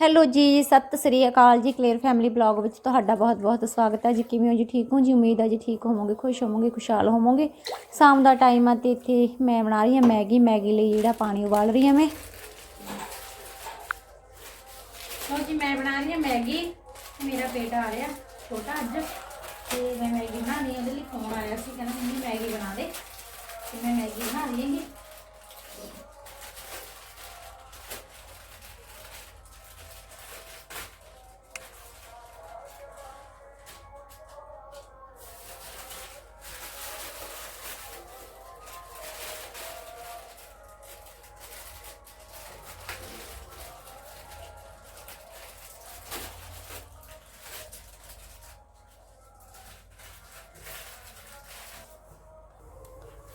Hello ਜੀ, ਸਤਿ ਸ੍ਰੀ ਅਕਾਲ ਜੀ clear family blog ਵਿੱਚ ਤੁਹਾਡਾ ਬਹੁਤ-ਬਹੁਤ ਸਵਾਗਤ ਹੈ। ਜੀ, ਕਿਵੇਂ ਹੋ ਜੀ? ਠੀਕ ਹੋ ਜੀ? ਉਮੀਦ ਹੈ ਜੀ ਠੀਕ ਹੋਵੋਗੇ, ਖੁਸ਼ ਹੋਵੋਗੇ, ਖੁਸ਼ਹਾਲ ਹੋਵੋਗੇ। ਸ਼ਾਮ ਦਾ ਟਾਈਮ ਆ ਤੇ ਇੱਥੇ ਮੈਂ ਬਣਾ ਰਹੀ ਹਾਂ ਮੈਗੀ। ਮੈਗੀ ਲਈ ਜਿਹੜਾ ਪਾਣੀ ਉਬਾਲ ਰਹੀ ਹਾਂ ਮੈਂ। ਲੋ ਜੀ, ਮੈਂ ਬਣਾ ਰਹੀ ਹਾਂ ਮੈਗੀ। ਮੇਰਾ ਬੇਟਾ ਆ ਰਿਹਾ, ਛੋਟਾ ਅੱਜ। ਤੇ ਮੈਂ ਮੈਗੀ ਬਣਾਉਣੀ ਉਹਦੇ ਲਈ ਫੋਨ ਆਇਆ ਸੀ, ਕਹਿੰਦਾ ਮੰਮੀ ਮੈਗੀ ਬਣਾ ਦੇ। ਤੇ ਮੈਂ ਮੈਗੀ ਬਣਾ ਰਹੀ ਹਾਂ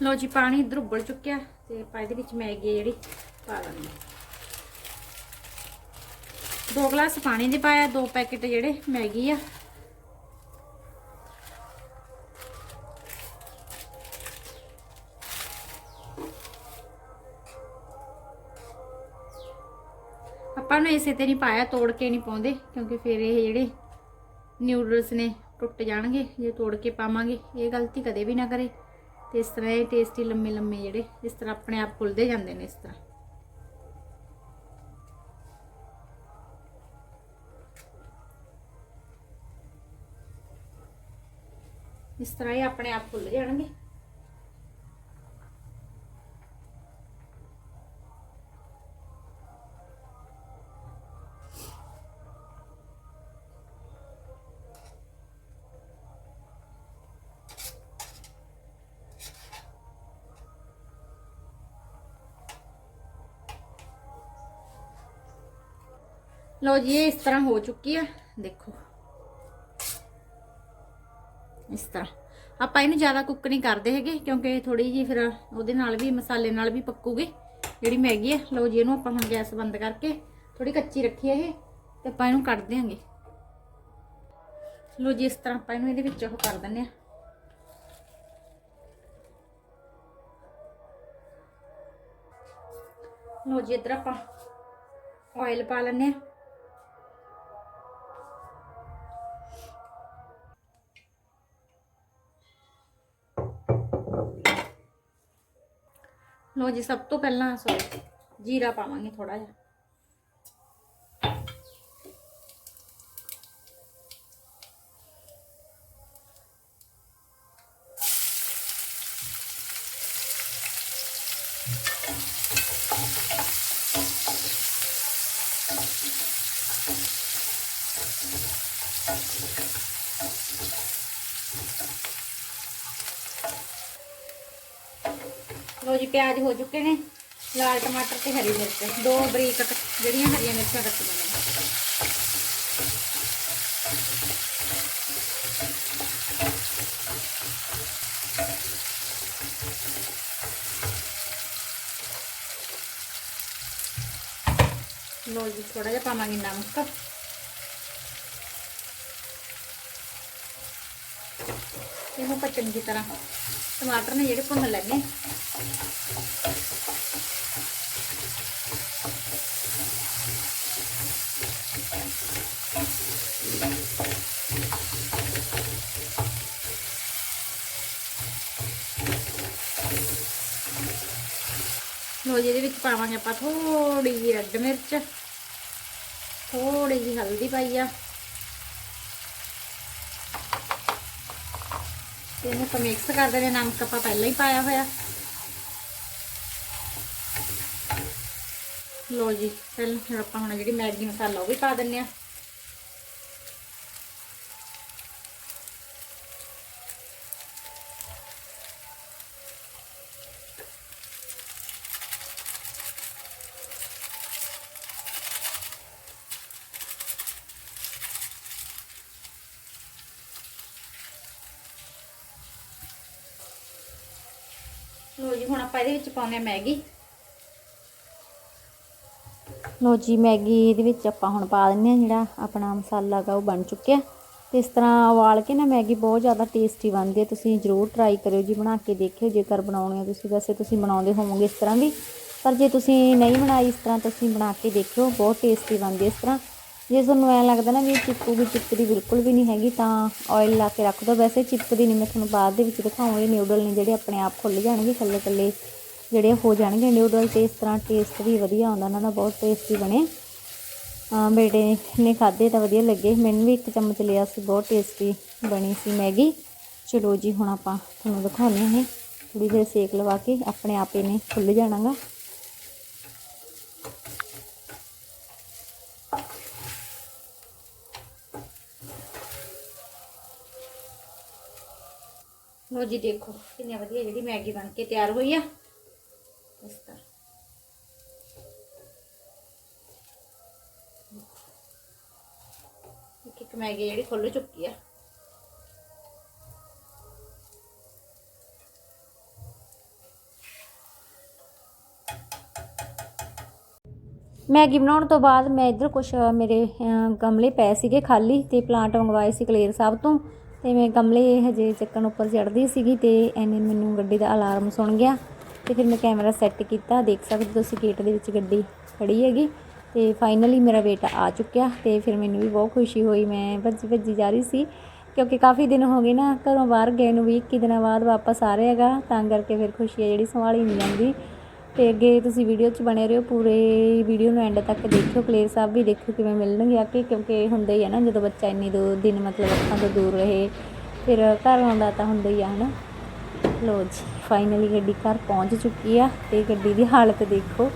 ਲੋ ਜੀ, ਪਾਣੀ ਇੱਧਰ ਉਬਲ ਚੁੱਕਿਆ ਤੇ ਆਪਾਂ ਇਹਦੇ ਵਿੱਚ ਮੈਗੀ ਜਿਹੜੀ ਪਾ ਲੈਣੀ ਦੋ ਗਲਾਸ ਪਾਣੀ ਦੇ ਪਾਇਆ, ਦੋ ਪੈਕੇਟ ਜਿਹੜੇ ਮੈਗੀ ਆ। ਆਪਾਂ ਨੂੰ ਇਸੇ ਤੇ ਨਹੀਂ ਪਾਇਆ, ਤੋੜ ਕੇ ਨਹੀਂ ਪਾਉਂਦੇ, ਕਿਉਂਕਿ ਫਿਰ ਇਹ ਜਿਹੜੇ ਨਿਊਡਲਸ ਨੇ, ਟੁੱਟ ਜਾਣਗੇ, ਜੇ ਤੋੜ ਕੇ ਪਾਵਾਂਗੇ, ਇਹ ਗਲਤੀ ਕਦੇ ਵੀ ਨਾ ਕਰੇ। ਤੇ ਇਸ ਤਰ੍ਹਾਂ ਇਹ ਟੇਸਟੀ ਲੰਮੇ ਲੰਮੇ ਜਿਹੜੇ ਇਸ ਤਰ੍ਹਾਂ ਆਪਣੇ ਆਪ ਫੁੱਲਦੇ ਜਾਂਦੇ ਨੇ ਇਸ ਤਰ੍ਹਾਂ। ਇਸ ਤਰ੍ਹਾਂ ਇਹ ਆਪਣੇ ਆਪ ਫੁੱਲ ਜਾਣਗੇ। ਲੋ ਜੀ ਇਹ ਇਸ ਤਰ੍ਹਾਂ ਹੋ ਚੁੱਕੀ ਆ ਦੇਖੋ ਇਸ ਤਰ੍ਹਾਂ ਆਪਾਂ ਇਹਨੂੰ ਜ਼ਿਆਦਾ ਕੁੱਕ ਨਹੀਂ ਕਰਦੇ ਹੈਗੇ ਕਿਉਂਕਿ ਥੋੜੀ ਜੀ ਫਿਰ ਉਹਦੇ ਨਾਲ ਵੀ ਮਸਾਲੇ ਨਾਲ ਵੀ ਪੱਕੂਗੀ ਜਿਹੜੀ ਮੈਗੀ ਹੈ ਲੋ ਜੀ ਇਹਨੂੰ ਆਪਾਂ ਹੁਣ ਗੈਸ ਬੰਦ ਕਰਕੇ ਥੋੜੀ ਕੱਚੀ ਰੱਖੀ ਹੈ ਇਹ ਤੇ ਆਪਾਂ ਇਹਨੂੰ ਕੱਢ ਦਿਆਂਗੇ ਲੋ ਜੀ ਇਸ ਤਰ੍ਹਾਂ ਆਪਾਂ ਇਹਨੂੰ ਇਹਦੇ ਵਿੱਚ ਉਹ ਕਰ ਦਿੰਨੇ ਆ ਲੋ ਜੀ ਇਧਰ ਆਪਾਂ ਆਇਲ ਪਾ ਲੈਣੇ ਆ ਲੋ ਜੀ ਸਭ ਤੋਂ ਪਹਿਲਾਂ ਸੋਰੀ ਜੀਰਾ ਪਾਵਾਂਗੇ ਥੋੜਾ ਜਿਹਾ। ਪਿਆਜ਼ ਹੋ ਚੁੱਕੇ ਨੇ ਲਾਲ ਟਮਾਟਰ ਤੇ ਹਰੀ ਮਿਰਚ ਦੋ ਬਰੀਕ ਕੱਟ- ਜਿਹੜੀਆਂ ਹਰੀਆਂ ਮਿਰਚਾਂ ਕੱਟ ਲਈਆਂ ਲੋ ਜੀ ਥੋੜਾ ਜਿਹਾ ਪਾਵਾਂਗੇ ਨਮਕ ਇਹਨੂੰ ਆਪਾਂ ਚੰਗੀ ਤਰ੍ਹਾਂ ਟਮਾਟਰ ਨੇ ਜਿਹੜੇ ਭੁੰਨ ਲੈਣੇ ਲੋ ਜੀ ਇਹਦੇ ਵਿੱਚ ਪਾਵਾਂਗੇ ਆਪਾਂ ਥੋੜੀ ਜਿਹੀ ਰੈੱਡ ਮਿਰਚ। ਥੋੜੀ ਜਿਹੀ ਹਲਦੀ ਪਾਈ ਆ। ਇਹਨੂੰ ਆਪਾਂ ਮਿਕਸ ਕਰਦੇ ਨੇ ਨਮਕ ਆਪਾਂ ਪਹਿਲਾਂ ਹੀ ਪਾਇਆ ਹੋਇਆ। ਲੋ ਜੀ, ਪਹਿਲਾਂ ਫਿਰ ਆਪਾਂ ਹੁਣ ਜਿਹੜੀ ਮੈਗੀ ਮਸਾਲਾ ਉਹ ਵੀ ਪਾ ਦਿੰਨੇ ਆ। ਲੋ ਜੀ, ਹੁਣ ਆਪਾਂ ਇਹਦੇ ਵਿੱਚ ਪਾਉਂਦੇ ਆ ਮੈਗੀ। ਲੋ ਜੀ, ਮੈਗੀ ਇਹਦੇ ਵਿੱਚ ਆਪਾਂ ਹੁਣ ਪਾ ਦਿੰਨੇ ਆ ਜਿਹੜਾ ਆਪਣਾ ਮਸਾਲਾ ਗਾ ਉਹ ਬਣ ਚੁੱਕਿਆ। ਤੇ ਇਸ ਤਰ੍ਹਾਂ ਉਬਾਲ ਕੇ ਨਾ ਮੈਗੀ ਬਹੁਤ ਜ਼ਿਆਦਾ ਟੇਸਟੀ ਬਣਦੀ ਹੈ, ਤੁਸੀਂ ਜ਼ਰੂਰ ਟਰਾਈ ਕਰਿਓ ਜੀ, ਬਣਾ ਕੇ ਦੇਖਿਓ, ਜੇਕਰ ਬਣਾਉਣੀ ਹੈ ਤੁਸੀਂ, ਵੈਸੇ ਤੁਸੀਂ ਬਣਾਉਂਦੇ ਹੋਵੋਗੇ ਇਸ ਤਰ੍ਹਾਂ ਵੀ। ਪਰ ਜੇ ਤੁਸੀਂ ਨਹੀਂ ਬਣਾਈ ਇਸ ਤਰ੍ਹਾਂ, ਤੁਸੀਂ ਬਣਾ ਕੇ ਦੇਖਿਓ, ਬਹੁਤ ਟੇਸਟੀ ਬਣਦੀ ਹੈ ਇਸ ਤਰ੍ਹਾਂ। ਜੇ ਤੁਹਾਨੂੰ ਐਂ ਲੱਗਦਾ ਨਾ ਵੀ ਇਹ ਚਿਪਕੂਗੀ ਚਿਪਕਦੀ ਬਿਲਕੁਲ ਵੀ ਨਹੀਂ ਹੈਗੀ, ਤਾਂ ਆਇਲ ਲਾ ਕੇ ਰੱਖ ਦਿਓ ਵੈਸੇ ਚਿਪਕਦੀ ਨਹੀਂ, ਮੈਂ ਤੁਹਾਨੂੰ ਬਾਅਦ ਦੇ ਵਿੱਚ ਦਿਖਾਉਂਗੀ। ਨਿਊਡਲ ਨੇ ਜਿਹੜੇ ਆਪਣੇ ਆਪ ਖੁੱਲ ਜਾਣਗੇ ਕੱਲੇ ਕੱਲੇ ਜਿਹੜੇ ਹੋ ਜਾਣਗੇ। ਨਿਊਡਲ ਤੇ ਇਸ ਤਰ੍ਹਾਂ ਟੇਸਟ ਵੀ ਵਧੀਆ ਆਉਂਦਾ, ਉਹਨਾਂ ਦਾ ਬਹੁਤ ਟੇਸਟੀ ਬਣੇ। ਬੇਟੇ ਨੇ ਖਾਧੇ ਤਾਂ ਵਧੀਆ ਲੱਗੇ। ਮੈਨੂੰ ਵੀ ਇੱਕ ਚਮਚ ਲਿਆ ਸੀ, ਬਹੁਤ ਟੇਸਟੀ ਬਣੀ ਸੀ ਮੈਗੀ। ਚਲੋ ਜੀ, ਹੁਣ ਆਪਾਂ ਤੁਹਾਨੂੰ ਦਿਖਾਉਂਦੇ ਹਾਂ। ਇਹ ਥੋੜੀ ਦੇਰ ਸੇਕ ਲਵਾ ਕੇ ਆਪਣੇ ਆਪ ਇਹਨੇ ਖੁੱਲ ਜਾਣਾਗਾ। ਲੋ ਜੀ ਦੇਖੋ ਕਿੰਨੀ ਵਧੀਆ ਜਿਹੜੀ ਮੈਗੀ ਬਣ ਕੇ ਤਿਆਰ ਹੋਈ ਆ। ਇਸ ਤਰ੍ਹਾਂ। ਇੱਕ ਇੱਕ ਮੈਗੀ ਜਿਹੜੀ ਖੁੱਲ ਚੁੱਕੀ ਆ। ਮੈਗੀ ਬਣਾਉਣ ਤੋਂ ਬਾਅਦ ਮੈਂ ਇੱਧਰ ਕੁਝ ਮੇਰੇ ਗਮਲੇ ਪਏ ਸੀਗੇ ਖਾਲੀ ਤੇ ਪਲਾਂਟ ਮੰਗਵਾਏ ਸੀ ਕਲੇਰ ਸਾਹਿਬ ਤੋਂ। ਤੇ ਮੈਂ ਗਮਲੇ ਹਜੇ ਚੱਕਣ ਉੱਪਰ ਚੜਦੀ ਸੀਗੀ ਤੇ ਐਨੇ ਮੈਨੂੰ ਗੱਡੀ ਦਾ ਅਲਾਰਮ ਸੁਣ ਗਿਆ ਤੇ ਫਿਰ ਮੈਂ ਕੈਮਰਾ ਸੈੱਟ ਕੀਤਾ। ਦੇਖ ਸਕਦੇ ਹੋ ਤੁਸੀਂ ਗੇਟ ਦੇ ਵਿੱਚ ਗੱਡੀ ਖੜੀ ਹੈਗੀ ਤੇ ਫਾਈਨਲੀ ਮੇਰਾ ਬੇਟਾ ਆ ਚੁੱਕਿਆ ਤੇ ਫਿਰ ਮੈਨੂੰ ਵੀ ਬਹੁਤ ਖੁਸ਼ੀ ਹੋਈ। ਮੈਂ ਭੱਜੀ ਭੱਜੀ ਜਾ ਰਹੀ ਸੀ ਕਿਉਂਕਿ ਕਾਫੀ ਦਿਨ ਹੋ ਗਏ ਨਾ, ਘਰੋਂ ਬਾਹਰ ਗਏ ਨੂੰ ਵੀ 21 ਦਿਨਾਂ ਬਾਅਦ ਵਾਪਸ ਆ ਰਿਹਾ ਹੈਗਾ। ਤਾਂ ਕਰਕੇ ਫਿਰ ਖੁਸ਼ੀ ਹੈ ਜਿਹੜੀ ਸੰਭਾਲੀ ਨਹੀਂ ਜਾਂਦੀ। ਤੇ ਅੱਗੇ ਤੁਸੀਂ ਵੀਡੀਓ 'ਚ ਬਣੇ ਰਹੋ, ਪੂਰੇ ਵੀਡੀਓ ਨੂੰ ਐਂਡ ਤੱਕ ਦੇਖਿਓ, ਕਲੇਰ ਸਾਹਿਬ ਵੀ ਦੇਖਿਓ ਕਿਵੇਂ ਮਿਲਣਗੇ ਆ ਕੇ, ਕਿਉਂਕਿ ਹੁੰਦਾ ਹੀ ਹੈ ਨਾ, ਜਦੋਂ ਬੱਚਾ ਇੰਨੀ ਦੋ ਦਿਨ ਮਤਲਬ ਅੱਖਾਂ ਤੋਂ ਦੂਰ ਰਹੇ, ਫਿਰ ਘਰ ਆਉਂਦਾ ਤਾਂ ਹੁੰਦਾ ਹੀ ਆ, ਹਨਾ? ਲੋ ਜੀ ਫਾਈਨਲੀ ਗੱਡੀ ਘਰ ਪਹੁੰਚ ਚੁੱਕੀ ਆ ਤੇ ਗੱਡੀ ਦੀ ਹਾਲਤ ਦੇਖੋ।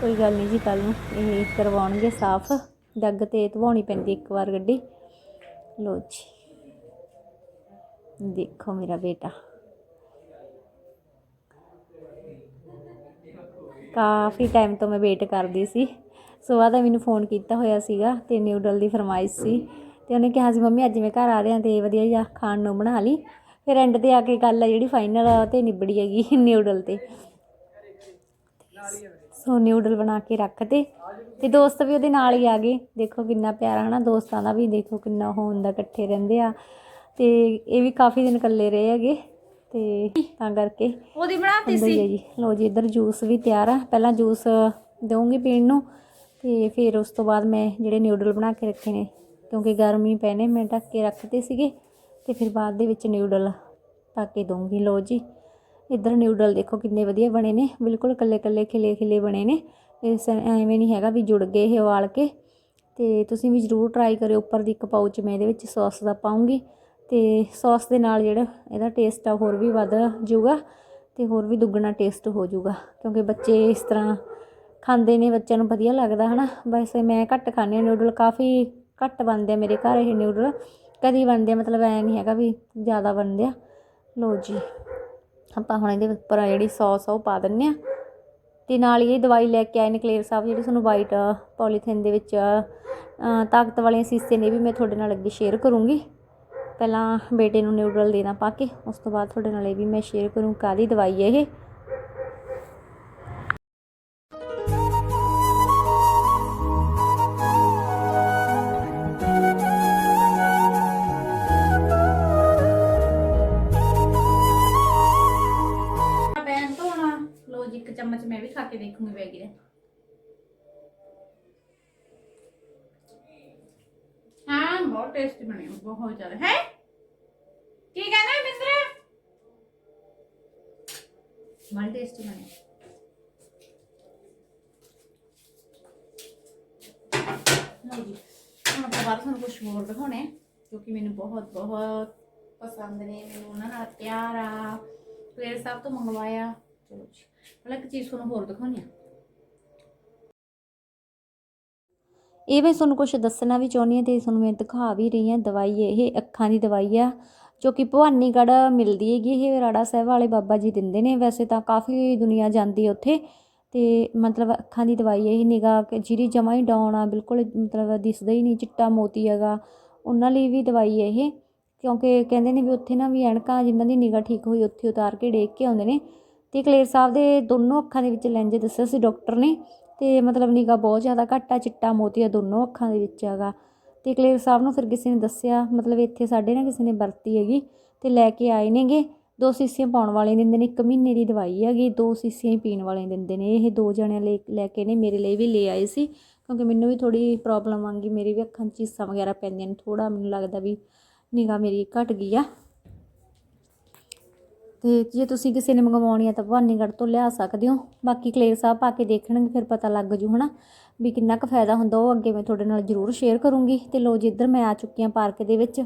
ਕੋਈ ਗੱਲ ਨਹੀਂ ਜੀ ਕੱਲ ਨੂੰ ਇਹ ਕਰਵਾਉਣਗੇ ਸਾਫ਼, ਜੱਗ ਤੇ ਧਵਾਉਣੀ ਪੈਂਦੀ ਇੱਕ ਵਾਰ ਗੱਡੀ। ਲੋ ਜੀ, ਦੇਖੋ ਮੇਰਾ ਬੇਟਾ। ਕਾਫੀ ਟਾਈਮ ਤੋਂ ਮੈਂ ਵੇਟ ਕਰਦੀ ਸੀ। ਸਵੇਰ ਦਾ ਮੈਨੂੰ ਫੋਨ ਕੀਤਾ ਹੋਇਆ ਸੀਗਾ ਤੇ ਨਿਊਡਲ ਦੀ ਫਰਮਾਇਸ਼ ਸੀ ਤੇ ਉਹਨੇ ਕਿਹਾ ਸੀ, ਮੰਮੀ, ਅੱਜ ਮੈਂ ਘਰ ਆ ਰਿਹਾ ਤੇ ਵਧੀਆ ਜਿਹਾ ਖਾਣ ਨੂੰ ਬਣਾ ਲਈ। ਫਿਰ ਐਂਡ ਤੇ ਆ ਕੇ ਗੱਲ ਆ ਜਿਹੜੀ ਫਾਈਨਲ ਤੇ ਨਿਬੜੀ ਹੈਗੀ ਨਿਊਡਲ ਤੇ। ਸੋ ਨਿਊਡਲ ਬਣਾ ਕੇ ਰੱਖਤੇ ਤੇ ਦੋਸਤ ਵੀ ਉਹਦੇ ਨਾਲ ਹੀ ਆ ਗਏ। ਦੇਖੋ ਕਿੰਨਾ ਪਿਆਰਾ ਹਨਾ, ਦੋਸਤਾਂ ਦਾ ਵੀ ਦੇਖੋ ਕਿੰਨਾ ਉਹ ਹੁੰਦਾ, ਇਕੱਠੇ ਰਹਿੰਦੇ ਆ। ਤੇ ਇਹ ਵੀ ਕਾਫੀ ਦਿਨ ਇਕੱਲੇ ਰਹੇ ਹੈਗੇ। ਤੇ ਤਾਂ ਕਰਕੇ ਉਹਦੀ ਬਣਾਤੀ ਹੀ ਸੀ? ਜੀ। ਲੋ ਜੀ ਇੱਧਰ ਜੂਸ ਵੀ ਤਿਆਰ ਆ। ਪਹਿਲਾਂ ਜੂਸ ਦਊਂਗੀ ਪੀਣ ਨੂੰ ਤੇ ਫਿਰ ਉਸ ਤੋਂ ਬਾਅਦ ਮੈਂ ਜਿਹੜੇ ਨਿਊਡਲ ਬਣਾ ਕੇ ਰੱਖੇ ਨੇ ਕਿਉਂਕਿ ਗਰਮੀ ਪੈਣੇ ਮੈਂ ਢੱਕ ਕੇ ਰੱਖਤੇ ਸੀਗੇ ਤੇ ਫਿਰ ਬਾਅਦ ਦੇ ਵਿੱਚ ਨਿਊਡਲ ਪਾ ਕੇ ਦਊਂਗੀ। ਲੋ ਜੀ ਇੱਧਰ ਨਿਊਡਲ ਦੇਖੋ ਕਿੰਨੇ ਵਧੀਆ ਬਣੇ ਨੇ। ਬਿਲਕੁਲ ਕੱਲੇ ਕੱਲੇ ਖਿਲੇ ਖਿਲੇ ਬਣੇ ਨੇ। ਇਸ ਐਵੇਂ ਨਹੀਂ ਹੈਗਾ ਵੀ ਜੁੜ ਗਏ ਇਹ ਉਬਾਲ ਕੇ। ਤੇ ਤੁਸੀਂ ਵੀ ਜ਼ਰੂਰ ਟਰਾਈ ਕਰਿਓ ਉੱਪਰ ਦੀ ਇੱਕ ਪਾਊਚ ਮੈਂ ਇਹਦੇ ਵਿੱਚ ਸੌਸ ਦਾ ਪਾਉਂਗੀ ਤੇ ਸੌਸ ਦੇ ਨਾਲ ਜਿਹੜਾ ਇਹਦਾ ਟੇਸਟ ਆ, ਹੋਰ ਵੀ ਵੱਧ ਜਾਊਗਾ ਤੇ ਹੋਰ ਵੀ ਦੁੱਗਣਾ ਟੇਸਟ ਹੋ ਜਾਊਗਾ। ਕਿਉਂਕਿ ਬੱਚੇ ਇਸ ਤਰ੍ਹਾਂ ਖਾਂਦੇ ਨੇ, ਬੱਚਿਆਂ ਨੂੰ ਵਧੀਆ ਲੱਗਦਾ, ਹਨਾ? ਵੈਸੇ ਮੈਂ ਘੱਟ ਖਾਂਦੀ ਹਾਂ ਨਿਊਡਲ ਕਾਫੀ ਘੱਟ ਬਣਦੇ ਆ ਮੇਰੇ ਘਰ ਇਹ ਨਿਊਡਲ ਕਦੀ ਬਣਦੇ ਆ, ਮਤਲਬ ਐ ਨਹੀਂ ਹੈਗਾ ਵੀ ਜ਼ਿਆਦਾ ਬਣਦੇ ਆ। ਲੋ ਜੀ, ਆਪਾਂ ਹੁਣ ਇਹਦੇ ਉੱਪਰ ਜਿਹੜੀ ਸੌਸ ਆ ਉਹ ਪਾ ਦਿੰਨੇ ਆ। ਤੇ ਨਾਲ ਹੀ ਇਹ ਦਵਾਈ ਲੈ ਕੇ ਆਏ ਨੇ ਕਲੇਰ ਸਾਹਿਬ, ਜਿਹੜੀ ਤੁਹਾਨੂੰ ਵਾਈਟ ਪੋਲੀਥੀਨ ਦੇ ਵਿੱਚ ਤਾਕਤ ਵਾਲੇ ਸੀਸੇ ਨੇ ਵੀ ਮੈਂ ਤੁਹਾਡੇ ਨਾਲ ਅੱਗੇ ਸ਼ੇਅਰ ਕਰੂੰਗੀ। ਪਹਿਲਾਂ ਬੇਟੇ ਨੂੰ ਨਿਊਡਲ ਦੇਣਾ ਪਾ ਕੇ, ਉਸ ਤੋਂ ਬਾਅਦ ਤੁਹਾਡੇ ਨਾਲ ਇਹ ਵੀ ਮੈਂ ਸ਼ੇਅਰ ਕਰੂੰ ਕਾਦੀ ਦਵਾਈ ਹੈ ਇਹ। ਇੱਕ ਚਮਚ ਮੈਂ ਵੀ ਖਾ ਕੇ ਦੇਖੂੰਗੀ ਮੈਗੀ ਦੇ ਹਾਂ, ਬਹੁਤ ਟੇਸਟੀ ਬਣੀ ਬਹੁਤ ਜ਼ਿਆਦਾ। ਹੈ ਕੀ ਕਹਿੰਦਾ ਮਿੰਦਰ ਬੜੀ ਟੇਸਟੀ ਬਣੀ ਲਓ ਜੀ ਹੁਣ ਆਪਾਂ ਬਾਹਰ ਤੁਹਾਨੂੰ ਕੁਝ ਹੋਰ ਦਿਖਾਉਣੇ ਆ, ਮੈਨੂੰ ਬਹੁਤ ਬਹੁਤ ਪਸੰਦ ਨੇ ਮੈਨੂੰ ਉਹਨਾਂ ਨਾਲ ਪਿਆਰ ਆ। ਕਲੇਰ ਸਾਹਿਬ ਤੋਂ ਮੰਗਵਾਇਆ ਚਲੋ ਜੀ ਪਹਿਲਾਂ ਇੱਕ ਚੀਜ਼ ਤੁਹਾਨੂੰ ਹੋਰ ਦਿਖਾਉਣੀ ਆ। ਇਹ ਮੈਂ ਤੁਹਾਨੂੰ ਕੁਝ ਦੱਸਣਾ ਵੀ ਚਾਹੁੰਦੀ ਹਾਂ ਤੇ ਤੁਹਾਨੂੰ ਮੈਂ ਦਿਖਾ ਵੀ ਰਹੀ ਹਾਂ ਦਵਾਈ ਇਹ ਅੱਖਾਂ ਦੀ ਦਵਾਈ ਆ। ਜੋ ਕਿ ਭਵਾਨੀਗੜ੍ਹ ਮਿਲਦੀ ਹੈਗੀ ਇਹ ਰਾੜਾ ਸਾਹਿਬ ਵਾਲੇ ਬਾਬਾ ਜੀ ਦਿੰਦੇ ਨੇ, ਵੈਸੇ ਤਾਂ ਕਾਫੀ ਦੁਨੀਆ ਜਾਂਦੀ ਹੈ ਉੱਥੇ। ਅਤੇ ਮਤਲਬ ਅੱਖਾਂ ਦੀ ਦਵਾਈ ਇਹ ਨਿਗਾਹ ਜਿਹੜੀ ਜਮਾ ਹੀ ਡਾਊਨ ਆ, ਬਿਲਕੁਲ ਮਤਲਬ ਦਿਸਦਾ ਹੀ ਨਹੀਂ, ਚਿੱਟਾ ਮੋਤੀ ਹੈਗਾ। ਉਹਨਾਂ ਲਈ ਵੀ ਦਵਾਈ ਹੈ ਇਹ, ਕਿਉਂਕਿ ਕਹਿੰਦੇ ਨੇ ਵੀ ਉੱਥੇ ਨਾ ਵੀ ਐਨਕਾਂ ਜਿਨ੍ਹਾਂ ਦੀ ਨਿਗਾਹ ਠੀਕ ਹੋਈ ਉੱਥੇ ਉਤਾਰ ਕੇ ਡੇਕ ਕੇ ਆਉਂਦੇ ਨੇ। ਤੇ ਕਲੇਰ ਸਾਹਿਬ ਦੇ ਦੋਨੋਂ ਅੱਖਾਂ ਦੇ ਵਿੱਚ ਲੈਂਜ ਦੱਸਿਆ ਸੀ ਡਾਕਟਰ ਨੇ, ਤੇ ਮਤਲਬ ਨਿਗਾਹ ਬਹੁਤ ਜ਼ਿਆਦਾ ਘੱਟ ਆ, ਚਿੱਟਾ ਮੋਤੀ ਆ ਦੋਨੋਂ ਅੱਖਾਂ ਦੇ ਵਿੱਚ ਹੈਗਾ। ਤੇ ਕਲੇਰ ਸਾਹਿਬ ਨੂੰ ਫਿਰ ਕਿਸੇ ਨੇ ਦੱਸਿਆ, ਮਤਲਬ ਇੱਥੇ ਸਾਡੇ ਨਾ ਕਿਸੇ ਨੇ ਵਰਤੀ ਹੈਗੀ ਤੇ ਲੈ ਕੇ ਆਏ ਨੇਗੇ। ਦੋ ਸੀਸੀਆਂ ਪਾਉਣ ਵਾਲੇ ਦਿੰਦੇ ਨੇ, ਇੱਕ ਮਹੀਨੇ ਦੀ ਦਵਾਈ ਹੈਗੀ, ਦੋ ਸੀਸੀਆਂ ਹੀ ਪੀਣ ਵਾਲੇ ਦਿੰਦੇ ਨੇ। ਇਹ ਦੋ ਜਣਿਆਂ ਲਈ ਲੈ ਕੇ ਨੇ, ਮੇਰੇ ਲਈ ਵੀ ਲੈ ਆਏ ਸੀ, ਕਿਉਂਕਿ ਮੈਨੂੰ ਵੀ ਥੋੜੀ ਪ੍ਰੋਬਲਮ ਆਂਗੀ ਮੇਰੀ ਵੀ ਅੱਖਾਂ 'ਚ ਚੀਸਾਂ ਵਗੈਰਾ ਪੈਂਦੀਆਂ ਨੇ ਥੋੜਾ ਮੈਨੂੰ ਲੱਗਦਾ ਵੀ ਨਿਗਾਹ ਮੇਰੀ ਘਟ ਗਈ ਆ। ਤੇ ਜੇ ਤੁਸੀਂ ਕਿਸੇ ਨੇ ਮੰਗਵਾਉਣੀ ਆ ਤਾਂ ਭਵਾਨੀਗੜ੍ਹ ਤੋਂ ਲਿਆ ਸਕਦੇ ਹੋ। ਬਾਕੀ ਕਲੇਰ ਸਾਹਿਬ ਪਾ ਕੇ ਦੇਖਣਗੇ ਫਿਰ ਪਤਾ ਲੱਗ ਜੂ ਹਨਾ ਵੀ ਕਿੰਨਾ ਕੁ ਫਾਇਦਾ ਹੁੰਦਾ ਉਹ ਅੱਗੇ ਮੈਂ ਤੁਹਾਡੇ ਨਾਲ ਜ਼ਰੂਰ ਸ਼ੇਅਰ ਕਰੂੰਗੀ। ਤੇ ਲੋ ਜਿੱਧਰ ਮੈਂ ਆ ਚੁੱਕੀ ਹਾਂ ਪਾਰਕ ਦੇ ਵਿੱਚ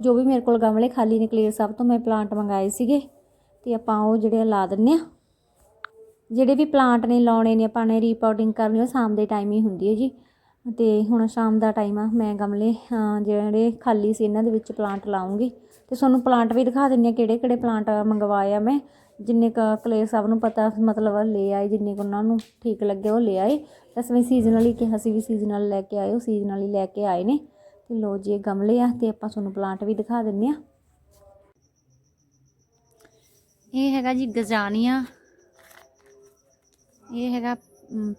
ਜੋ ਵੀ ਮੇਰੇ ਕੋਲ ਗਮਲੇ ਖਾਲੀ ਨੇ ਕਲੇਰ ਸਾਹਿਬ ਤੋਂ ਮੈਂ ਪਲਾਂਟ ਮੰਗਾਏ ਸੀਗੇ। ਤੇ ਆਪਾਂ ਉਹ ਜਿਹੜੇ ਲਾ ਦਿੰਨੇ ਆ। ਜਿਹੜੇ ਵੀ ਪਲਾਂਟ ਨੇ ਲਾਉਣੇ ਨੇ ਆਪਾਂ ਨੇ ਰੀਪੋਰਟਿੰਗ ਕਰਨੀ ਉਹ ਸ਼ਾਮ ਦੇ ਟਾਈਮ ਹੀ ਹੁੰਦੀ ਹੈ ਜੀ। ਤੇ ਹੁਣ ਸ਼ਾਮ ਦਾ ਟਾਈਮ ਆ ਮੈਂ ਗਮਲੇ ਅਹ, ਜਿਹੜੇ ਖਾਲੀ ਸੀ ਇਹਨਾਂ ਦੇ ਵਿੱਚ ਪਲਾਂਟ ਲਾਉਂਗੀ ਤੇ ਤੁਹਾਨੂੰ ਪਲਾਂਟ ਵੀ ਦਿਖਾ ਦਿੰਨੀ ਆ ਕਿਹੜੇ ਕਿਹੜੇ ਪਲਾਂਟ ਮੰਗਵਾਏ ਆ ਮੈਂ। ਜਿੰਨੇ ਕ ਕਲੇਰ ਸਭ ਨੂੰ ਪਤਾ, ਮਤਲਬ ਲੈ ਆਏ, ਜਿੰਨੇ ਕੁ ਉਹਨਾਂ ਨੂੰ ਠੀਕ ਲੱਗੇ ਉਹ ਲੈ ਆਏ। ਬਸ ਮੈਂ ਸੀਜ਼ਨਲੀ ਕਿਹਾ ਸੀ ਵੀ ਸੀਜ਼ਨਲ ਲੈ ਕੇ ਆਏ ਉਹ ਸੀਜ਼ਨਲੀ ਲੈ ਕੇ ਆਏ ਨੇ। ਤੇ ਲੋ ਜੀ, ਇਹ ਗਮਲੇ ਆ ਤੇ ਆਪਾਂ ਤੁਹਾਨੂੰ ਪਲਾਂਟ ਵੀ ਦਿਖਾ ਦਿੰਨੇ ਆ ਇਹ ਹੈਗਾ ਜੀ ਗਜ਼ਾਨੀਆ। ਇਹ ਹੈਗਾ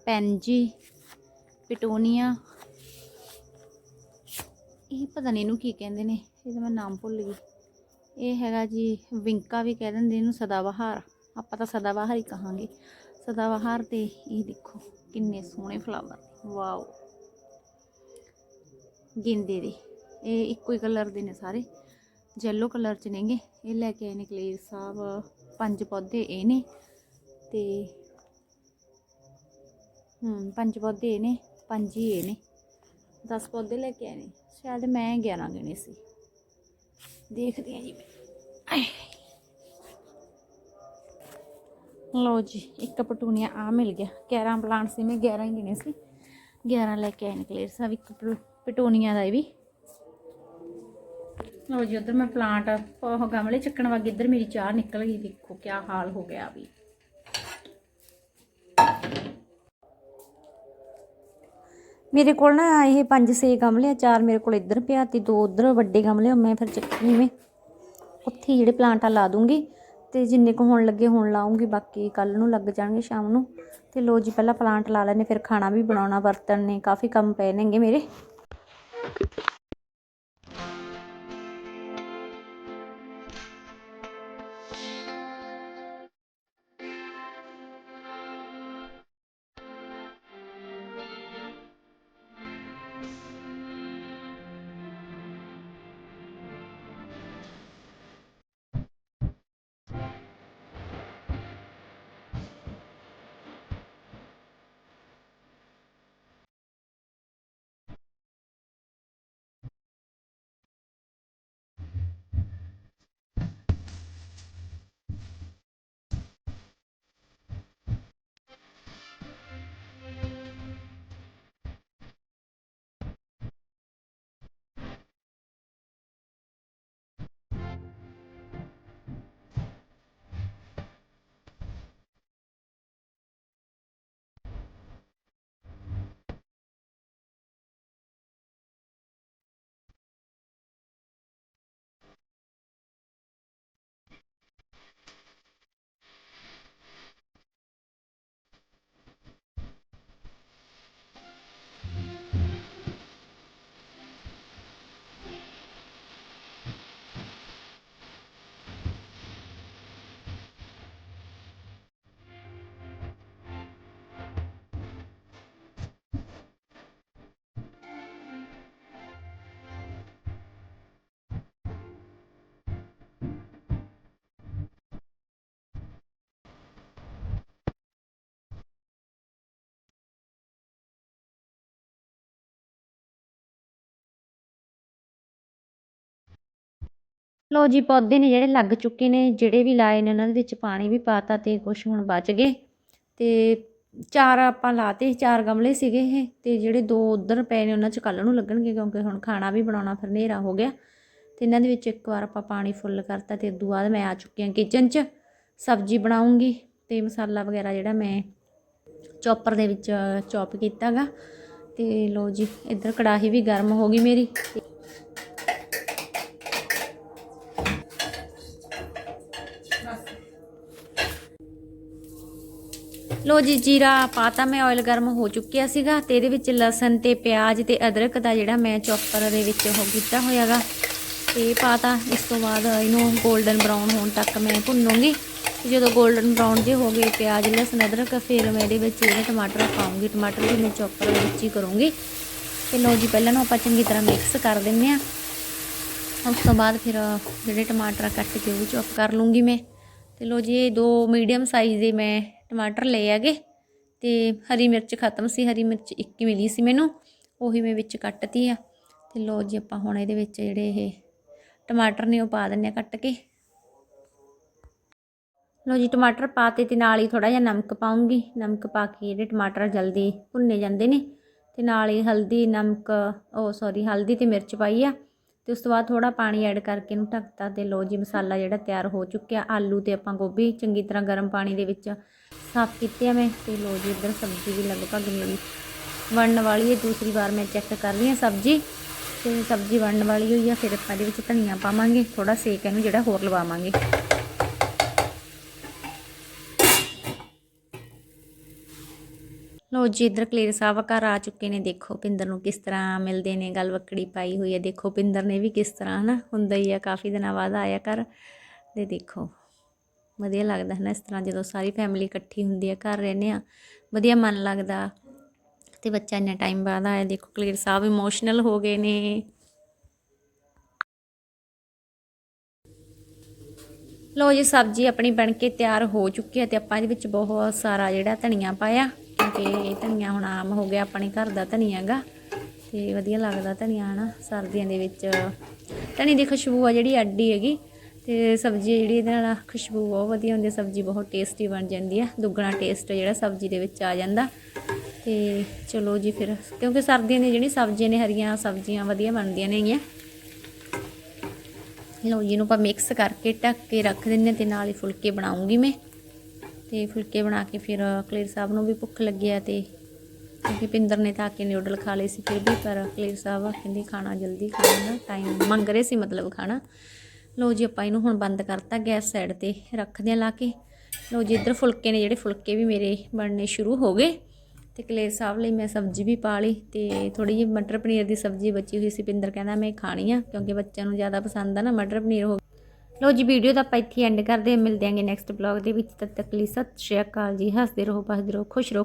ਪੈਨਜੀ ਪਿਟੋਨੀਆ। ਇਹ ਪਤਾ ਨਹੀਂ ਇਹਨੂੰ ਕੀ ਕਹਿੰਦੇ ਨੇ, ਇਹਦਾ ਮੈਂ ਨਾਮ ਭੁੱਲ ਗਈ। ਇਹ ਹੈਗਾ ਜੀ ਵਿੰਕਾ ਵੀ ਕਹਿ ਦਿੰਦੇ ਇਹਨੂੰ ਸਦਾਬਹਾਰ। ਆਪਾਂ ਤਾਂ ਸਦਾਬਹਾਰ ਹੀ ਕਹਾਂਗੇ। ਸਦਾਬਹਾਰ ਤੇ ਇਹ ਦੇਖੋ ਕਿੰਨੇ ਸੋਹਣੇ ਫਲਾਵਰ ਵਾਓ। ਗਿੰਦੇ ਦੇ। ਇਹ ਇੱਕੋ ਹੀ ਕਲਰ ਦੇ ਨੇ ਸਾਰੇ। ਯੈਲੋ ਕਲਰ ਚ ਨੇਗੇ। ਇਹ ਲੈ ਕੇ ਆਏ ਨੇ ਕਲੇਰ ਸਾਹਿਬ। ਪੰਜ ਪੌਦੇ ਇਹ ਨੇ। ਤੇ ਹੂੰ, ਪੰਜ ਪੌਦੇ ਇਹ ਨੇ। ਪੰਜ ਹੀ ਇਹ ਨੇ। 10 ਪੌਦੇ ਲੈ ਕੇ ਆਏ ਨੇ। ਸ਼ਾਇਦ ਮੈਂ 11 ਗਿਣੇ ਸੀ। ਦੇਖਦੇ ਹਾਂ ਜੀ ਲਓ ਜੀ, ਇੱਕ ਪਟੂਨੀਆ ਆ ਮਿਲ ਗਿਆ। 11 ਪਲਾਂਟ ਸੀ, ਮੈਂ 11 ਹੀ ਗਿਣੇ ਸੀ। 11 ਲੈ ਕੇ ਆਏ ਨਿਕਲੇ ਸਭ ਇੱਕ ਪ- ਪਟੂਨੀਆ ਦਾ ਇਹ ਵੀ। ਲਓ ਜੀ, ਉਧਰ ਮੈਂ ਪਲਾਂਟ, ਉਹ ਗਮਲੇ ਚੱਕਣ ਵਾਗੀ ਇੱਧਰ ਮੇਰੀ ਚਾਹ ਨਿਕਲ ਗਈ ਦੇਖੋ ਕੀ ਹਾਲ ਹੋ ਗਿਆ ਵੀ। ਮੇਰੇ ਕੋਲ ਨਾ ਇਹ ਪੰਜ ਛੇ ਗਮਲੇ ਆ, ਚਾਰ ਮੇਰੇ ਕੋਲ ਇੱਧਰ ਪਿਆ ਤੇ ਦੋ ਉੱਧਰ ਵੱਡੇ ਗਮਲੇ ਆ, ਮੈਂ ਫਿਰ ਚੱਕੀ ਮੈਂ ਉੱਥੇ ਹੀ ਜਿਹੜੇ ਆ ਲਾ ਦੂੰਗੀ ਤੇ ਜਿੰਨੇ ਕੁ ਹੋਣ ਲੱਗੇ ਹੁਣ ਲਾਉਂਗੀ, ਬਾਕੀ ਕੱਲ ਨੂੰ ਲੱਗ ਜਾਣਗੇ, ਸ਼ਾਮ ਨੂੰ। ਤੇ ਲੋ ਜੀ, ਪਹਿਲਾਂ ਪਲਾਂਟ ਲਾ ਲੈਣੇ ਫਿਰ ਖਾਣਾ ਵੀ ਬਣਾਉਣਾ ਵਰਤਣ ਨੇ, ਕਾਫੀ ਕੰਮ ਪਏ ਨੇਗੇ ਮੇਰੇ। ਲੋ ਜੀ, ਪੌਦੇ ਨੇ ਜਿਹੜੇ ਲੱਗ ਚੁੱਕੇ ਨੇ, ਜਿਹੜੇ ਵੀ ਲਾਏ ਨੇ, ਉਹਨਾਂ ਦੇ ਵਿੱਚ ਪਾਣੀ ਵੀ ਪਾਤਾ ਤੇ ਕੁਛ ਹੁਣ ਬਚ ਗਏ। ਤੇ ਚਾਰ ਆਪਾਂ ਲਾਤੇ, ਚਾਰ ਗਮਲੇ ਸੀਗੇ ਇਹ, ਤੇ ਜਿਹੜੇ ਦੋ ਉਧਰ ਪਏ ਨੇ, ਉਹਨਾਂ 'ਚ ਕੱਲ ਨੂੰ ਲੱਗਣਗੇ, ਕਿਉਂਕਿ ਹੁਣ ਖਾਣਾ ਵੀ ਬਣਾਉਣਾ ਫਿਰ ਹਨੇਰਾ ਹੋ ਗਿਆ। ਤੇ ਇਹਨਾਂ ਦੇ ਵਿੱਚ ਇੱਕ ਵਾਰ ਆਪਾਂ ਪਾਣੀ ਫੁੱਲ ਕਰਤਾ ਤੇ ਉਦੋਂ ਬਾਅਦ ਮੈਂ ਆ ਚੁੱਕੀ ਹਾਂ ਕਿਚਨ 'ਚ। ਸਬਜ਼ੀ ਬਣਾਉਂਗੀ ਤੇ ਮਸਾਲਾ ਵਗੈਰਾ ਜਿਹੜਾ ਮੈਂ ਚੌਪਰ ਦੇ ਵਿੱਚ ਚੌਪ ਕੀਤਾਗਾ। ਤੇ ਲੋ ਜੀ, ਇੱਧਰ ਕੜਾਹੀ ਵੀ ਗਰਮ ਹੋ ਗਈ ਮੇਰੀ। ਲੋ ਜੀ, ਜੀਰਾ ਪਾਤਾ ਮੈਂ ਆਇਲ ਗਰਮ ਹੋ ਚੁੱਕਿਆ ਸੀਗਾ ਤੇ ਇਹਦੇ ਵਿੱਚ ਲਸਣ ਤੇ ਪਿਆਜ਼ ਤੇ ਅਦਰਕ ਦਾ ਜਿਹੜਾ ਮੈਂ ਚੌਪਰ ਦੇ ਵਿੱਚ ਉਹ ਕੀਤਾ ਹੋਇਆਗਾ। ਇਹ ਪਾਤਾ ਇਸ ਤੋਂ ਬਾਅਦ ਇਹਨੂੰ 골ਡਨ ਬਰਾਊਨ ਹੋਣ ਤੱਕ ਮੈਂ ਭੁੰਨੂੰਗੀ। ਜਦੋਂ 골ਡਨ ਬਰਾਊਨ ਜੇ ਹੋ ਗਏ, ਪਿਆਜ਼, ਲਸਣ, ਅਦਰਕ, ਫਿਰ ਮੈਂ ਇਹਦੇ ਵਿੱਚ ਜਿਹੜੇ ਟਮਾਟਰ ਪਾਉਂਗੀ। ਟਮਾਟਰ ਵੀ ਮੈਂ ਚੌਪਰ ਦੇ ਵਿੱਚ ਹੀ ਕਰੂੰਗੀ। ਤੇ ਲਓ ਜੀ, ਪਹਿਲਾਂ ਨੂੰ ਆਪਾਂ ਚੰਗੀ ਤਰ੍ਹਾਂ ਮਿਕਸ ਕਰ ਦਿੰਨੇ ਆ। ਉਸ ਤੋਂ ਬਾਅਦ ਫਿਰ ਜਿਹੜੇ ਟਮਾਟਰ ਕੱਟ ਕੇ ਉਹ ਵੀ ਚੌਪ ਕਰ ਲੂੰਗੀ ਮੈਂ। ਤੇ ਲੋ ਜੀ, ਇਹ ਦੋ ਮੀਡੀਅਮ ਸਾਈਜ਼ ਦੇ ਮੈਂ ਟਮਾਟਰ ਲਏ ਹੈਗੇ ਤੇ ਹਰੀ ਮਿਰਚ ਖਤਮ ਸੀ, ਹਰੀ ਮਿਰਚ ਇੱਕ ਹੀ ਮਿਲੀ ਸੀ ਮੈਨੂੰ, ਉਹੀ ਮੈਂ ਵਿੱਚ ਕੱਟਤੀ ਆ। ਤੇ ਲੋ ਜੀ ਆਪਾਂ ਹੁਣ ਇਹਦੇ ਵਿੱਚ ਜਿਹੜੇ ਇਹ ਟਮਾਟਰ ਨੇ ਉਹ ਪਾ ਦਿੰਨੇ ਆ ਕੱਟ ਕੇ। ਲੋ ਜੀ ਟਮਾਟਰ ਪਾਤੇ ਤੇ ਨਾਲ ਹੀ ਥੋੜਾ ਜਿਹਾ ਨਮਕ ਪਾਉਂਗੀ। ਨਮਕ ਪਾ ਕੇ ਜਿਹੜੇ ਟਮਾਟਰ ਜਲਦੀ ਭੁੰਨੇ ਜਾਂਦੇ ਨੇ, ਤੇ ਨਾਲ ਹੀ ਹਲਦੀ, ਨਮਕ, ਉਹ ਸੌਰੀ ਹਲਦੀ ਤੇ ਮਿਰਚ ਪਾਈ ਆ। ਤੇ ਉਸ ਤੋਂ ਬਾਅਦ ਥੋੜਾ ਪਾਣੀ ਐਡ ਕਰਕੇ ਇਹਨੂੰ ਢੱਕਤਾ ਤੇ ਲੋ ਜੀ ਮਸਾਲਾ ਜਿਹੜਾ ਤਿਆਰ ਹੋ ਚੁੱਕਿਆ। ਆਲੂ ਤੇ ਆਪਾਂ ਗੋਭੀ ਚੰਗੀ ਤਰ੍ਹਾਂ ਗਰਮ ਪਾਣੀ ਦੇ ਵਿੱਚ ਸਾਫ਼ ਕੀਤੇ ਆ ਮੈਂ, ਤੇ ਲੋ ਜੀ, ਇੱਧਰ ਸਬਜ਼ੀ ਵੀ ਲਗਭਗ ਮੇਰੀ ਬਣਨ ਵਾਲੀ ਹੈ, ਦੂਸਰੀ ਵਾਰ ਮੈਂ ਚੈੱਕ ਕਰ ਰਹੀ ਹਾਂ ਸਬਜ਼ੀ। ਤੇ ਸਬਜ਼ੀ ਬਣਨ ਵਾਲੀ ਹੋਈ ਆ, ਫਿਰ ਆਪਾਂ ਇਹਦੇ ਵਿੱਚ ਧਨੀਆ ਪਾਵਾਂਗੇ ਥੋੜਾ ਸੇਕ ਇਹਨੂੰ ਜਿਹੜਾ ਹੋਰ ਲਵਾਵਾਂਗੇ। ਲੋ ਜੀ, ਇੱਧਰ ਕਲੀਰ ਸਾਹਿਬ ਘਰ ਆ ਚੁੱਕੇ ਨੇ, ਦੇਖੋ ਪਿੰਦਰ ਨੂੰ ਕਿਸ ਤਰ੍ਹਾਂ ਮਿਲਦੇ ਨੇ, ਗੱਲ ਵਕੜੀ ਪਾਈ ਹੋਈ ਹੈ। ਦੇਖੋ ਪਿੰਦਰ ਨੇ ਵੀ ਕਿਸ ਤਰ੍ਹਾਂ, ਹਨਾ, ਹੁੰਦਾ ਹੀ ਆ, ਕਾਫੀ ਦਿਨਾਂ ਬਾਅਦ ਆਇਆ ਘਰ। ਤੇ ਦੇਖੋ ਵਧੀਆ ਲੱਗਦਾ ਹੈ ਨਾ ਇਸ ਤਰ੍ਹਾਂ ਜਦੋਂ ਸਾਰੀ ਫੈਮਿਲੀ ਇਕੱਠੀ ਹੁੰਦੀ ਹੈ, ਘਰ ਰਹਿੰਦੇ ਆ ਵਧੀਆ ਮਨ ਲੱਗਦਾ ਤੇ ਬੱਚਾ ਇੰਨਾ ਟਾਈਮ ਬਾਅਦ ਆਇਆ, ਦੇਖੋ ਕਲੀਰ ਸਾਹਿਬ ਇਮੋਸ਼ਨਲ ਹੋ ਗਏ ਨੇ। ਲੋ ਜੀ, ਸਬਜ਼ੀ ਆਪਣੀ ਬਣ ਕੇ ਤਿਆਰ ਹੋ ਚੁੱਕੀ ਹੈ ਤੇ ਆਪਾਂ ਇਹਦੇ ਵਿੱਚ ਬਹੁਤ ਸਾਰਾ ਜਿਹੜਾ ਧਨੀਆ ਪਾਇਆ, ਕਿਉਂਕਿ ਇਹ ਧਨੀਆ ਹੁਣ ਆਮ ਹੋ ਗਿਆ ਆਪਣੇ ਘਰ ਦਾ ਧਨੀਆ ਗਾ, ਤੇ ਵਧੀਆ ਲੱਗਦਾ ਧਨੀਆ ਹਨਾ, ਸਰਦੀਆਂ ਦੇ ਵਿੱਚ। ਧਨੀ ਦੀ ਖੁਸ਼ਬੂ ਆ ਜਿਹੜੀ ਅੱਡੀ ਹੈਗੀ। ਤੇ ਸਬਜ਼ੀ ਜਿਹੜੀ ਇਹਦੇ ਨਾਲ ਖੁਸ਼ਬੂ ਬਹੁਤ ਵਧੀਆ ਹੁੰਦੀ ਹੈ, ਸਬਜ਼ੀ ਬਹੁਤ ਟੇਸਟੀ ਬਣ ਜਾਂਦੀ ਹੈ, ਦੁੱਗਣਾ ਟੇਸਟ ਜਿਹੜਾ ਸਬਜ਼ੀ ਦੇ ਵਿੱਚ ਆ ਜਾਂਦਾ। ਤੇ ਚਲੋ ਜੀ ਫਿਰ, ਕਿਉਂਕਿ ਸਰਦੀਆਂ ਦੀਆਂ ਜਿਹੜੀਆਂ ਸਬਜ਼ੀਆਂ ਨੇ ਹਰੀਆਂ ਸਬਜ਼ੀਆਂ ਵਧੀਆ ਬਣਦੀਆਂ ਨੇਗੀਆਂ। ਲਓ ਜੀ, ਇਹਨੂੰ ਆਪਾਂ ਮਿਕਸ ਕਰਕੇ ਢੱਕ ਕੇ ਰੱਖ ਦਿੰਨੇ ਤੇ ਨਾਲ ਹੀ ਫੁਲਕੇ ਬਣਾਉਂਗੀ ਮੈਂ। ਤੇ ਫੁਲਕੇ ਬਣਾ ਕੇ ਫਿਰ ਕਲੀਰ ਸਾਹਿਬ ਨੂੰ ਵੀ ਭੁੱਖ ਲੱਗਿਆ ਆ ਤੇ ਕਿਉਂਕਿ ਪਿੰਦਰ ਨੇ ਤਾਂ ਕੇ ਨਿਊਡਲ ਖਾ ਲਏ ਸੀ ਫਿਰ ਵੀ, ਪਰ ਕਲੀਰ ਸਾਹਿਬ ਕਹਿੰਦੇ ਖਾਣਾ ਜਲਦੀ ਖਾਣਾ ਦਾ ਟਾਈਮ ਮੰਗ ਰਹੇ ਸੀ, ਮਤਲਬ ਖਾਣਾ। ਲਓ ਜੀ ਆਪਾਂ ਇਹਨੂੰ ਹੁਣ ਬੰਦ ਕਰਤਾ ਗੈਸ ਸਾਈਡ ਤੇ ਰੱਖਦੇ ਆ ਲਾ ਕੇ। ਲਓ ਜੀ ਇੱਧਰ ਫੁਲਕੇ ਨੇ ਜਿਹੜੇ ਫੁਲਕੇ ਵੀ ਮੇਰੇ ਬਣਨੇ ਸ਼ੁਰੂ ਹੋ ਗਏ। ਤੇ ਕਲੇਰ ਸਾਹਿਬ ਲਈ ਮੈਂ ਸਬਜ਼ੀ ਵੀ ਪਾ ਲਈ ਤੇ ਥੋੜੀ ਜਿਹੀ ਮਟਰ ਪਨੀਰ ਦੀ ਸਬਜ਼ੀ ਬਚੀ ਹੋਈ ਸੀ ਪਿੰਦਰ ਕਹਿੰਦਾ ਮੈਂ ਖਾਣੀ ਆ ਕਿਉਂਕਿ ਬੱਚਿਆਂ ਨੂੰ ਜ਼ਿਆਦਾ ਪਸੰਦ ਆ ਨਾ ਮਟਰ ਪਨੀਰ ਹੋ ਲੋ ਜੀ ਵੀਡੀਓ ਤਾਂ ਆਪਾਂ ਇੱਥੇ ਐਂਡ ਕਰਦੇ ਹਾਂ। ਮਿਲਦੇ ਆਂਗੇ ਨੈਕਸਟ ਬਲੌਗ ਦੇ ਵਿੱਚ। ਤਦ ਤੱਕ ਲਈ ਸਤਿ ਸ਼੍ਰੀ ਅਕਾਲ ਜੀ। ਹੱਸਦੇ ਰਹੋ ਬਸਦੇ ਰਹੋ, ਖੁਸ਼ ਰਹੋ।